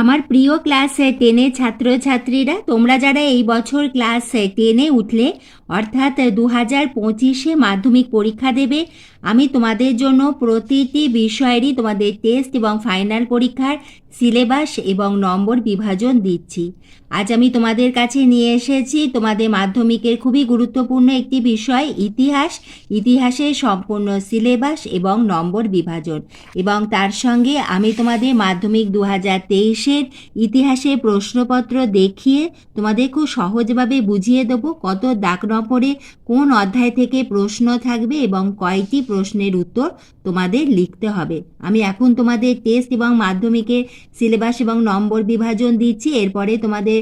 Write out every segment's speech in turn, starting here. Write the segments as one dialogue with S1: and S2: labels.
S1: আমার প্রিয় ক্লাস টেনের ছাত্রছাত্রীরা, তোমরা যারা এই বছর ক্লাস টেনে উঠলে, অর্থাৎ দু হাজার পঁচিশে মাধ্যমিক পরীক্ষা দেবে, আমি তোমাদের জন্য প্রতিটি বিষয়েরই তোমাদের টেস্ট এবং ফাইনাল পরীক্ষার সিলেবাস এবং নম্বর বিভাজন দিচ্ছি। আজ আমি তোমাদের কাছে নিয়ে এসেছি তোমাদের মাধ্যমিকের খুবই গুরুত্বপূর্ণ একটি বিষয়, ইতিহাস। ইতিহাসের সম্পূর্ণ সিলেবাস এবং নম্বর বিভাজন। এবং তার সঙ্গে আমি তোমাদের মাধ্যমিক দু হাজার তেইশের ইতিহাসের প্রশ্নপত্র দেখিয়ে তোমাদের খুব সহজভাবে বুঝিয়ে দেবো কত দাগ নম্বরে কোন অধ্যায় থেকে প্রশ্ন থাকবে এবং কয়টি প্রশ্নের উত্তর তোমাদের লিখতে হবে। আমি এখন তোমাদের টেস্ট এবং মাধ্যমিকের সিলেবাস এবং নম্বর বিভাজন দিচ্ছি। এরপরে তোমাদের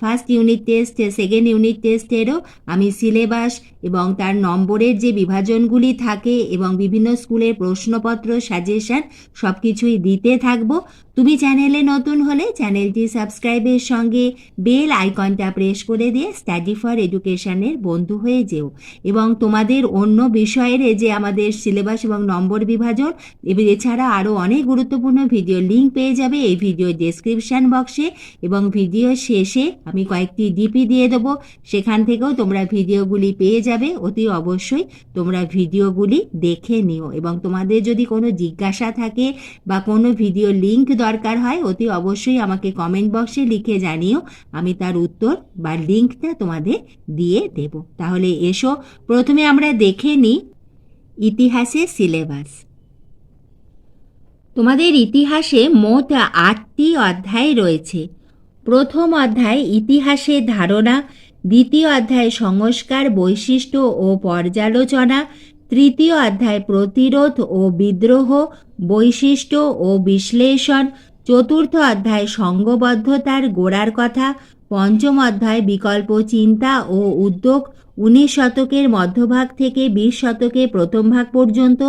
S1: first unit test second unit টেস্টেরও আমি সিলেবাস এবং তার নম্বরের যে বিভাজনগুলি থাকে এবং বিভিন্ন স্কুলের প্রশ্নপত্র সাজেশন সব কিছুই দিতে থাকব। তুমি চ্যানেলে নতুন হলে চ্যানেলটি সাবস্ক্রাইবের সঙ্গে বেল আইকনটা প্রেস করে দিয়ে স্টাডি ফর এডুকেশনের বন্ধু হয়ে যেও। এবং তোমাদের অন্য বিষয়ের যে আমাদের সিলেবাস এবং নম্বর বিভাজন এছাড়া আরও অনেক গুরুত্বপূর্ণ ভিডিও লিঙ্ক পেয়ে যাবে এই ভিডিও ডেসক্রিপশন বক্সে এবং ভিডিও শেষে আমি কয়েকটি ডিপি দিয়ে দেবো। সেখান থেকেও তোমরা ভিডিওগুলি পেয়ে যাবে। অতি অবশ্যই তোমরা ভিডিওগুলি দেখে নিও এবং তোমাদের যদি কোনো জিজ্ঞাসা থাকে বা কোনো ভিডিও লিঙ্ক দরকার হয়, অতি অবশ্যই আমাকে কমেন্ট বক্সে লিখে জানিও। আমি তার উত্তর বা লিঙ্কটা তোমাদের দিয়ে দেব। তাহলে এসো, প্রথমে আমরা দেখে নিই ইতিহাসের সিলেবাস। তোমাদের ইতিহাসে মোট আটটি অধ্যায় রয়েছে। প্রথম অধ্যায় ইতিহাসের ধারণা, দ্বিতীয় অধ্যায় সংস্কার, বৈশিষ্ট্য ও পর্যালোচনা, তৃতীয় অধ্যায় প্রতিরোধ ও বিদ্রোহ, বৈশিষ্ট্য ও বিশ্লেষণ, চতুর্থ অধ্যায় সঙ্গবদ্ধতার গোড়ার কথা, পঞ্চম অধ্যায় বিকল্প চিন্তা ও উদ্যোগ, উনিশ শতকের মধ্যভাগ থেকে বিশ শতকের প্রথম ভাগ পর্যন্ত,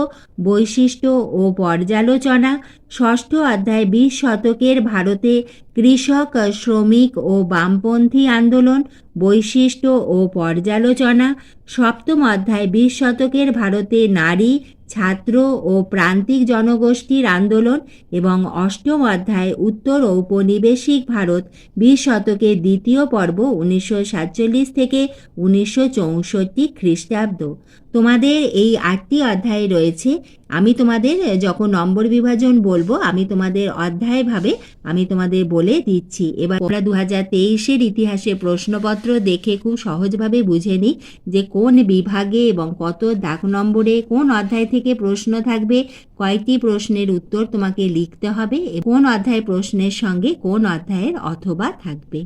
S1: বৈশিষ্ট্য ও পর্যালোচনা ষষ্ঠ অধ্যায় বিশ শতকের ভারতে কৃষক, শ্রমিক ও বামপন্থী আন্দোলন, বৈশিষ্ট্য ও পর্যালোচনা। সপ্তম অধ্যায় বিশ শতকের ভারতে নারী, ছাত্র ও প্রান্তিক জনগোষ্ঠীর আন্দোলন এবং অষ্টম অধ্যায় উত্তর ঔপনিবেশিক ভারত বিশ শতকের দ্বিতীয় পর্ব উনিশশো সাতচল্লিশ থেকে উনিশশো চৌষট্টি খ্রিস্টাব্দ। তোমাদের এই আটটি অধ্যায় রয়েছে, আমি তোমাদের যখন নম্বর বিভাজন বলব, আমি তোমাদের অধ্যায়ভাবে আমি তোমাদের বলে দিচ্ছি। এবার আমরা দু হাজার তেইশের ইতিহাসে প্রশ্নপত্র দেখে খুব সহজভাবে বুঝে নিই যে কোন বিভাগে এবং কত দাগ নম্বরে কোন অধ্যায় থেকে প্রশ্ন থাকবে, কয়টি প্রশ্নের উত্তর তোমাকে লিখতে হবে, কোন অধ্যায় প্রশ্নের সঙ্গে কোন অধ্যায়ের অথবা থাকবে।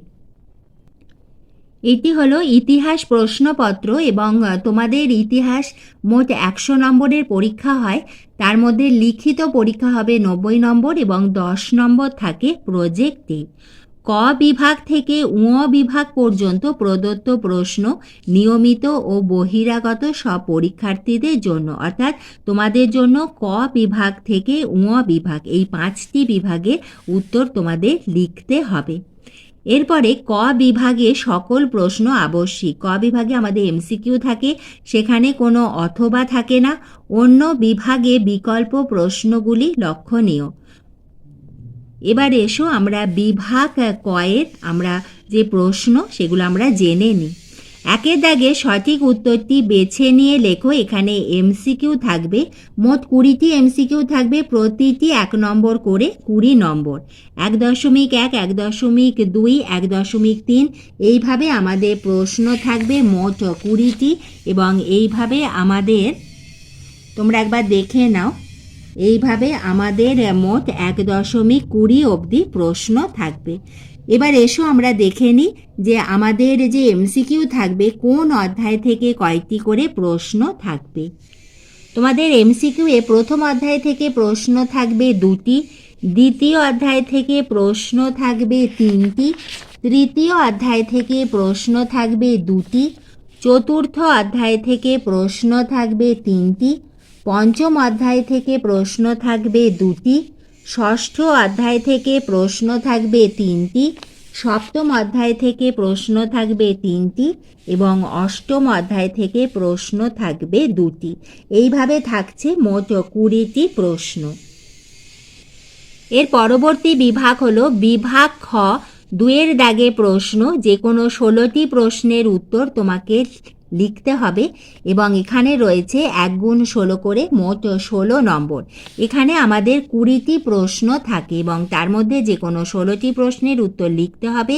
S1: এটি হলো ইতিহাস প্রশ্নপত্র এবং তোমাদের ইতিহাস মোট একশো নম্বরের পরীক্ষা হয়। তার মধ্যে লিখিত পরীক্ষা হবে নব্বই নম্বর এবং দশ নম্বর থাকে প্রজেক্টে। ক বিভাগ থেকে উ বিভাগ পর্যন্ত প্রদত্ত প্রশ্ন নিয়মিত ও বহিরাগত সব পরীক্ষার্থীদের জন্য। অর্থাৎ তোমাদের জন্য ক বিভাগ থেকে উ বিভাগ, এই পাঁচটি বিভাগের উত্তর তোমাদের লিখতে হবে। এরপরে ক বিভাগে সকল প্রশ্ন আবশ্যিক। ক বিভাগে আমাদের এমসিকিউ থাকে, সেখানে কোনো অথবা থাকে না। অন্য বিভাগে বিকল্প প্রশ্নগুলি লক্ষণীয়। এবার এসো আমরা বিভাগ কয়ের আমরা যে প্রশ্ন, সেগুলো আমরা জেনে নিই। একের দাগে সঠিক উত্তরটি বেছে নিয়ে লেখো, এখানে এমসিকিউ থাকবে। মোট কুড়িটি এমসিকিউ থাকবে, প্রতিটি এক নম্বর করে কুড়ি নম্বর। এক দশমিক এক এক দশমিক দুই, এক দশমিক তিন, এইভাবে আমাদের প্রশ্ন থাকবে মোট কুড়িটি এবং এইভাবে আমাদের, তোমরা একবার দেখে নাও, এইভাবে আমাদের মোট এক দশমিক কুড়ি অবধি প্রশ্ন থাকবে। এবার এসো আমরা দেখে নিই যে আমাদের যে এমসিকিউ থাকবে, কোন অধ্যায় থেকে কয়টি করে প্রশ্ন থাকবে। তোমাদের এমসিকিউ এ প্রথম অধ্যায় থেকে প্রশ্ন থাকবে দুটি, দ্বিতীয় অধ্যায় থেকে প্রশ্ন থাকবে তিনটি, তৃতীয় অধ্যায় থেকে প্রশ্ন থাকবে দুটি, চতুর্থ অধ্যায় থেকে প্রশ্ন থাকবে তিনটি, পঞ্চম অধ্যায় থেকে প্রশ্ন থাকবে দুটি ষষ্ঠ অধ্যায় থেকে প্রশ্ন থাকবে তিনটি, সপ্তম অধ্যায় থেকে প্রশ্ন থাকবে তিনটি এবং অষ্টম অধ্যায় থেকে প্রশ্ন থাকবে দুটি। এইভাবে থাকছে মোট কুড়িটি প্রশ্ন। এর পরবর্তী বিভাগ হল বিভাগ খ। দুয়ের দাগে প্রশ্ন যে কোনো ষোলোটি প্রশ্নের উত্তর তোমাকে লিখতে হবে এবং এখানে রয়েছে এক গুণ ষোলো করে মোট ষোলো নম্বর। এখানে আমাদের কুড়িটি প্রশ্ন থাকে এবং তার মধ্যে যে কোনো ষোলোটি প্রশ্নের উত্তর লিখতে হবে।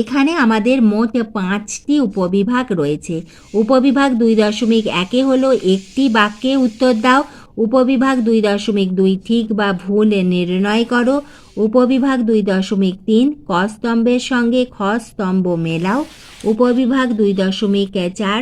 S1: এখানে আমাদের মোট পাঁচটি উপবিভাগ রয়েছে। উপবিভাগ দুই দশমিক একে হলো একটি বাক্যে উত্তর দাও উপবিভাগ দুই দশমিক দুই ঠিক বা ভুল নির্ণয় করো। উপবিভাগ দুই দশমিক তিন ক স্তম্ভের সঙ্গে খ স্তম্ভ মেলাও। উপবিভাগ দুই দশমিক চার,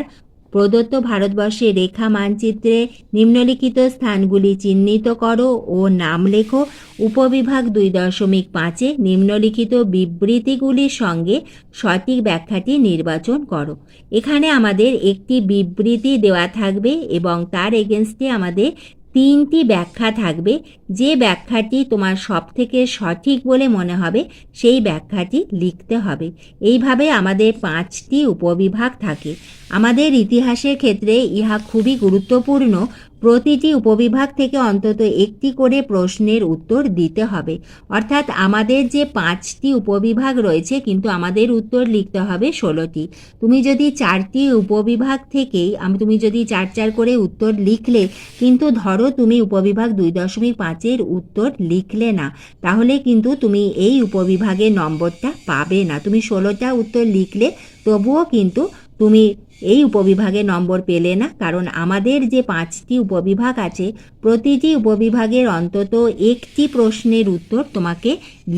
S1: প্রদত্ত ভারতবর্ষের রেখা মানচিত্রে নিম্নলিখিত স্থানগুলি চিহ্নিত করো ও নাম লেখো। উপবিভাগ দুই দশমিক পাঁচে নিম্নলিখিত বিবৃতিগুলির সঙ্গে সঠিক ব্যাখ্যাটি নির্বাচন করো। এখানে আমাদের একটি বিবৃতি দেওয়া থাকবে এবং তার এগেনস্টে আমাদের তিনটি ব্যাখ্যা থাকবে। যে ব্যাখ্যাটি তোমার সব থেকে সঠিক বলে মনে হবে, সেই ব্যাখ্যাটি লিখতে হবে। এইভাবে আমাদের পাঁচটি উপবিভাগ থাকে। আমাদের ইতিহাসের ক্ষেত্রে ইহা খুবই গুরুত্বপূর্ণ। প্রতিটি উপবিভাগ থেকে অন্তত একটি করে প্রশ্নের উত্তর দিতে হবে। অর্থাৎ আমাদের যে পাঁচটি উপবিভাগ রয়েছে, কিন্তু আমাদের উত্তর লিখতে হবে ষোলোটি। তুমি যদি চারটি উপবিভাগ থেকেই, আমি তুমি যদি চার চার করে উত্তর লিখলে, কিন্তু ধরো তুমি উপবিভাগ দুই দশমিক পাঁচের উত্তর লিখলে না, তাহলে কিন্তু তুমি এই উপবিভাগের নম্বরটা পাবে না। তুমি ষোলোটা উত্তর লিখলে, তবুও কিন্তু তুমি এই উপবিভাগে নম্বর পেলে না, কারণ আমাদের যে পাঁচটি উপবিভাগ আছে, প্রতিটি উপবিভাগের অন্তত একটি প্রশ্নের উত্তর তোমাকে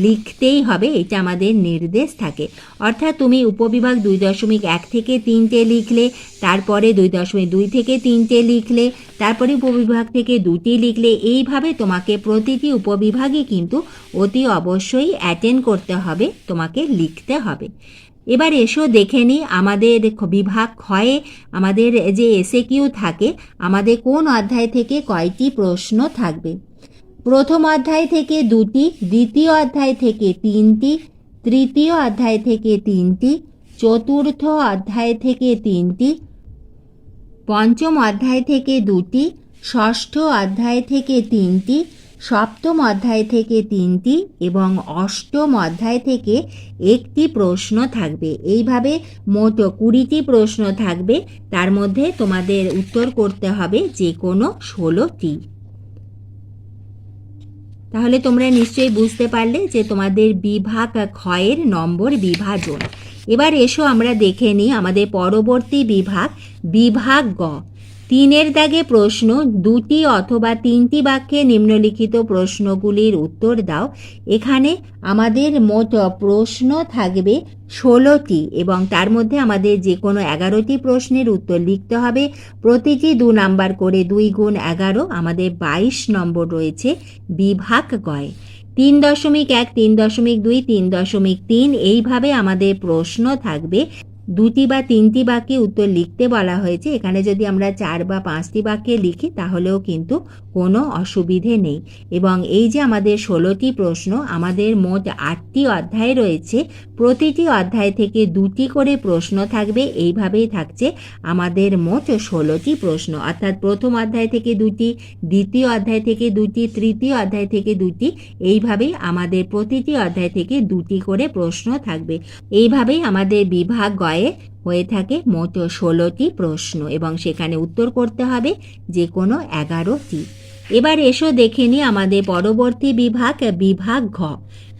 S1: লিখতেই হবে, এটা আমাদের নির্দেশ থাকে। অর্থাৎ তুমি উপবিভাগ দুই দশমিক এক থেকে তিনটে লিখলে, তারপরে দুই দশমিক দুই থেকে তিনটে লিখলে, তারপরে উপবিভাগ থেকে দুটি লিখলে, এইভাবে তোমাকে প্রতিটি উপবিভাগে কিন্তু অতি অবশ্যই অ্যাটেন্ড করতে হবে, তোমাকে লিখতে হবে। এবার এসো দেখে নিই আমাদের বিভাগ ক্ষয়ে আমাদের যে এসে কিউ থাকে, আমাদের কোন অধ্যায় থেকে কয়টি প্রশ্ন থাকবে? প্রথম অধ্যায় থেকে দুটি, দ্বিতীয় অধ্যায় থেকে তিনটি, তৃতীয় অধ্যায় থেকে তিনটি, চতুর্থ অধ্যায় থেকে তিনটি, পঞ্চম অধ্যায় থেকে দুটি, ষষ্ঠ অধ্যায় থেকে তিনটি সপ্তম অধ্যায় থেকে তিনটি এবং অষ্টম অধ্যায় থেকে একটি প্রশ্ন থাকবে। এইভাবে মোট কুড়িটি প্রশ্ন থাকবে। তার মধ্যে তোমাদের উত্তর করতে হবে যে কোনো ষোলোটি। তাহলে তোমরা নিশ্চয়ই বুঝতে পারলে যে তোমাদের বিভাগ ক্ষয়ের নম্বর বিভাজন। এবার এসো আমরা দেখে নিই আমাদের পরবর্তী বিভাগ বিভাগ গ। তিনের দাগে প্রশ্ন, দুটি অথবা তিনটি বাক্যে নিম্নলিখিত প্রশ্নগুলির উত্তর দাও। এখানে আমাদের মোট প্রশ্ন থাকবে ষোলোটি এবং তার মধ্যে আমাদের যে কোনো এগারোটি প্রশ্নের উত্তর লিখতে হবে। প্রতিটি দু নাম্বার করে দুই গুণ এগারো, আমাদের বাইশ নম্বর রয়েছে বিভাগ গয়। তিন দশমিক এক, তিন দশমিক দুই, তিন দশমিক তিন, এইভাবে আমাদের প্রশ্ন থাকবে। দুটি বা তিনটি বাক্যে উত্তর লিখতে বলা হয়েছে। এখানে যদি আমরা চার বা পাঁচটি বাক্যে লিখি, তাহলেও কিন্তু কোনো অসুবিধে নেই। এবং এই যে আমাদের ষোলোটি প্রশ্ন, আমাদের মোট আটটি অধ্যায় রয়েছে। প্রতিটি অধ্যায় থেকে দুটি করে প্রশ্ন থাকবে, এইভাবেই থাকছে আমাদের মোট ষোলোটি প্রশ্ন। অর্থাৎ প্রথম অধ্যায় থেকে দুটি, দ্বিতীয় অধ্যায় থেকে দুটি, তৃতীয় অধ্যায় থেকে দুটি, এইভাবেই আমাদের প্রতিটি অধ্যায় থেকে দুটি করে প্রশ্ন থাকবে। এইভাবেই আমাদের বিভাগ গয়ে হয়ে থাকে মোট ষোলোটি প্রশ্ন এবং সেখানে উত্তর করতে হবে যে কোনো এগারোটি। এবার এসো দেখে নিই আমাদের পরবর্তী বিভাগ বিভাগ ঘ।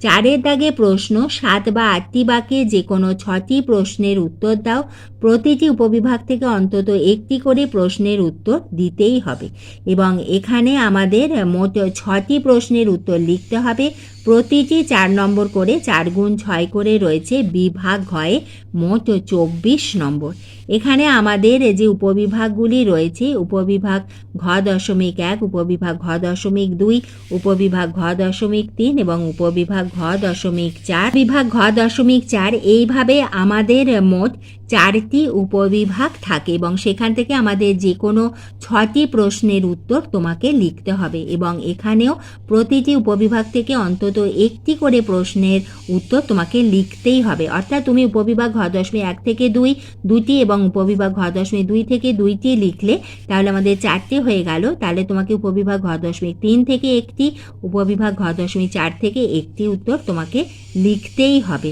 S1: চারের দাগে প্রশ্ন, সাত বা আটটি বাক্যে যে কোনো ছটি প্রশ্নের উত্তর দাও। প্রতিটি উপবিভাগ থেকে অন্তত একটি করে প্রশ্নের উত্তর দিতেই হবে এবং এখানে আমাদের মোট ছটি প্রশ্নের উত্তর লিখতে হবে। প্রতিটি চার নম্বর করে চার গুণ ছয় করে রয়েছে বিভাগ ঘয়ে মোট চব্বিশ নম্বর। এখানে আমাদের যে উপবিভাগগুলি রয়েছে, উপবিভাগ ঘ দশমিক এক, উপবিভাগ ঘ দশমিক দুই, উপবিভাগ ঘ দশমিক তিন এবং উপবিভাগ ঘ দশমিক চার। বিভাগ ঘ দশমিক চার এইভাবে আমাদের মোট চারটি উপবিভাগ থাকে এবং সেখান থেকে আমাদের যে কোনো ছটি প্রশ্নের উত্তর তোমাকে লিখতে হবে এবং এখানেও প্রতিটি উপবিভাগ থেকে অন্তত অন্তত একটি করে প্রশ্নের উত্তর তোমাকে লিখতেই হবে। অর্থাৎ তুমি উপবিভাগ ঘ দশমিক এক থেকে দুই দুটি এবং উপবিভাগ ঘ দশমিক দুই থেকে দুইটি লিখলে তাহলে আমাদের চারটে হয়ে গেল। তাহলে তোমাকে উপবিভাগ ঘ দশমিক তিন থেকে একটি, উপবিভাগ ঘ দশমিক চার থেকে একটি উত্তর তোমাকে লিখতেই হবে।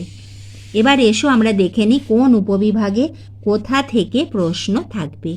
S1: এবার এসো আমরা দেখে নিই কোন উপবিভাগে কোথা থেকে প্রশ্ন থাকবে।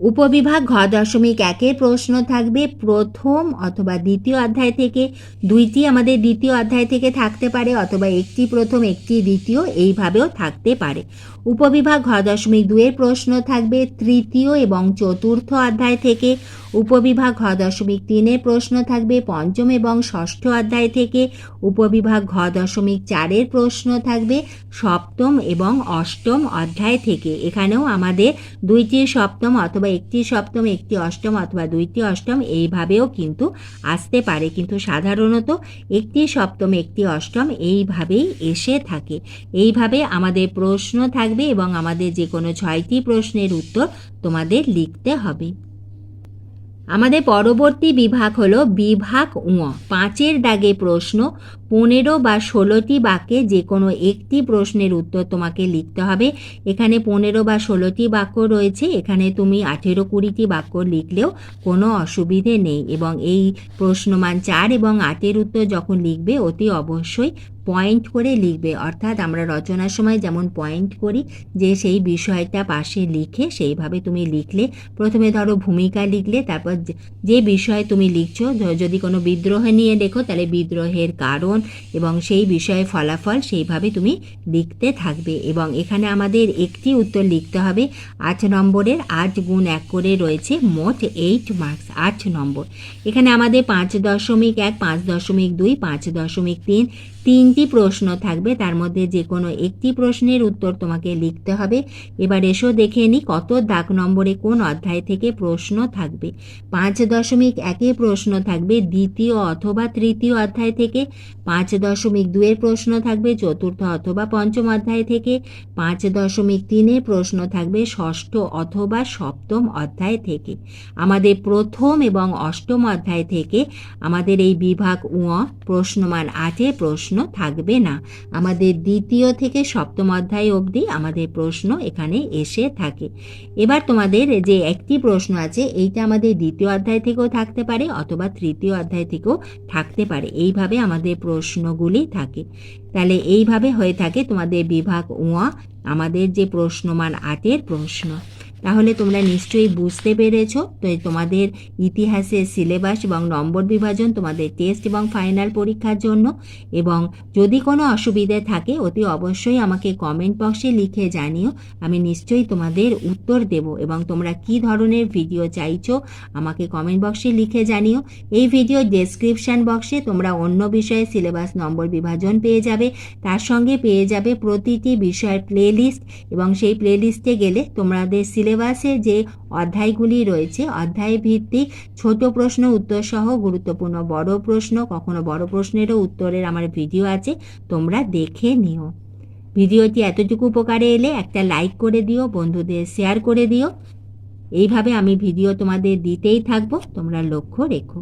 S1: উপবিভাগ ঘ দশমিক একের প্রশ্ন থাকবে প্রথম অথবা দ্বিতীয় অধ্যায় থেকে। দুইটি আমাদের দ্বিতীয় অধ্যায় থেকে থাকতে পারে অথবা একটি প্রথম, একটি দ্বিতীয়, এইভাবেও থাকতে পারে। উপবিভাগ ঘ দশমিক দুয়ের প্রশ্ন থাকবে তৃতীয় এবং চতুর্থ অধ্যায় থেকে। উপবিভাগ ঘ দশমিক তিনের প্রশ্ন থাকবে পঞ্চম এবং ষষ্ঠ অধ্যায় থেকে। উপবিভাগ ঘ দশমিক চারের প্রশ্ন থাকবে সপ্তম এবং অষ্টম অধ্যায় থেকে। এখানেও আমাদের দুইটি সপ্তম অথবা একটি সপ্তম, একটি অষ্টম অথবা দুইটি অষ্টম, এইভাবেও কিন্তু আসতে পারে। কিন্তু সাধারণত একটি সপ্তম, একটি অষ্টম এইভাবেই এসে থাকে। এইভাবে আমাদের প্রশ্ন থাকবে এবং আমাদের যে কোনো ছয়টি প্রশ্নের উত্তর তোমাদের লিখতে হবে। আমাদের পরবর্তী বিভাগ হল বিভাগ উঁ পাঁচের দাগে প্রশ্ন, পনেরো বা ষোলোটি বাক্যে যে কোনো একটি প্রশ্নের উত্তর তোমাকে লিখতে হবে। এখানে পনেরো বা ষোলোটি বাক্য রয়েছে, এখানে তুমি আঠেরো কুড়িটি বাক্য লিখলেও কোনো অসুবিধে নেই এবং এই প্রশ্নমান চার এবং আটের উত্তর যখন লিখবে, অতি অবশ্যই পয়েন্ট করে লিখবে। অর্থাৎ আমরা রচনার সময় যেমন পয়েন্ট করি, যে সেই বিষয়টা পাশে লিখে সেইভাবে তুমি লিখলে, প্রথমে ধরো ভূমিকা লিখলে, তারপর যে- বিষয়ে তুমি লিখছো যদি কোনো বিদ্রোহ নিয়ে লেখো তাহলে বিদ্রোহের কারণ এবং সেই বিষয়ে ফলাফল সেইভাবে তুমি লিখতে থাকবে। এবং এখানে আমাদের একটি উত্তর লিখতে হবে, আট নম্বরের আট গুণ এক করে রয়েছে মোট এইট মার্কস আট নম্বর। এখানে আমাদের পাঁচ দশমিক এক, পাঁচ দশমিক দুই, পাঁচ দশমিক তিন তিনটি প্রশ্ন থাকবে। তার মধ্যে যে কোনো একটি প্রশ্নের উত্তর তোমাকে লিখতে হবে। এবার এসো দেখে নিই কত দাগ নম্বরে কোন অধ্যায় থেকে প্রশ্ন থাকবে। পাঁচ দশমিক একে প্রশ্ন থাকবে দ্বিতীয় অথবা তৃতীয় অধ্যায় থেকে। পাঁচ দশমিক দুয়ের প্রশ্ন থাকবে চতুর্থ অথবা পঞ্চম অধ্যায় থেকে। পাঁচ দশমিক তিনের প্রশ্ন থাকবে ষষ্ঠ অথবা সপ্তম অধ্যায় থেকে। আমাদের প্রথম এবং অষ্টম অধ্যায় থেকে আমাদের এই বিভাগ উঁ, প্রশ্নমান আটে প্রশ্ন থাকবে না। আমাদের দ্বিতীয় থেকে সপ্তম অধ্যায় অবধি আমাদের প্রশ্ন এখানে এসে থাকে। এবার তোমাদের যে একটি প্রশ্ন আছে, এইটা আমাদের দ্বিতীয় অধ্যায় থেকেও থাকতে পারে অথবা তৃতীয় অধ্যায় থেকেও থাকতে পারে। এইভাবে আমাদের প্রশ্নগুলি থাকে। তাহলে এইভাবে হয়ে থাকে তোমাদের বিভাগ উঁ আমাদের যে প্রশ্নমান আটের প্রশ্ন। তাহলে তোমরা নিশ্চয়ই বুঝতে পেরেছ। তো তোমাদের ইতিহাসের সিলেবাস এবং নম্বর বিভাজন তোমাদের টেস্ট এবং ফাইনাল পরীক্ষার জন্য। এবং যদি কোনো অসুবিধে থাকে, অতি অবশ্যই আমাকে কমেন্ট বক্সে লিখে জানিও। আমি নিশ্চয়ই তোমাদের উত্তর দেব এবং তোমরা কি ধরনের ভিডিও চাইছো, আমাকে কমেন্ট বক্সে লিখে জানিও। এই ভিডিও ডেসক্রিপশন বক্সে তোমরা অন্য বিষয়ে সিলেবাস নম্বর বিভাজন পেয়ে যাবে। তার সঙ্গে পেয়ে যাবে প্রতিটি বিষয়ের প্লেলিস্ট এবং সেই প্লেলিস্টে গেলে তোমাদের সিলেবাসে যে অধ্যায়গুলি রয়েছে অধ্যায় ভিত্তিক ছোট প্রশ্ন উত্তর সহ গুরুত্বপূর্ণ। বড় প্রশ্ন, কখনো বড় প্রশ্নেরও উত্তরের আমার ভিডিও আছে, তোমরা দেখে নিও। ভিডিওটি এতটুকু উপকারে এলে একটা লাইক করে দিও, বন্ধুদের শেয়ার করে দিও। এইভাবে আমি ভিডিও তোমাদের দিতেই থাকব, তোমরা লক্ষ্য রেখো।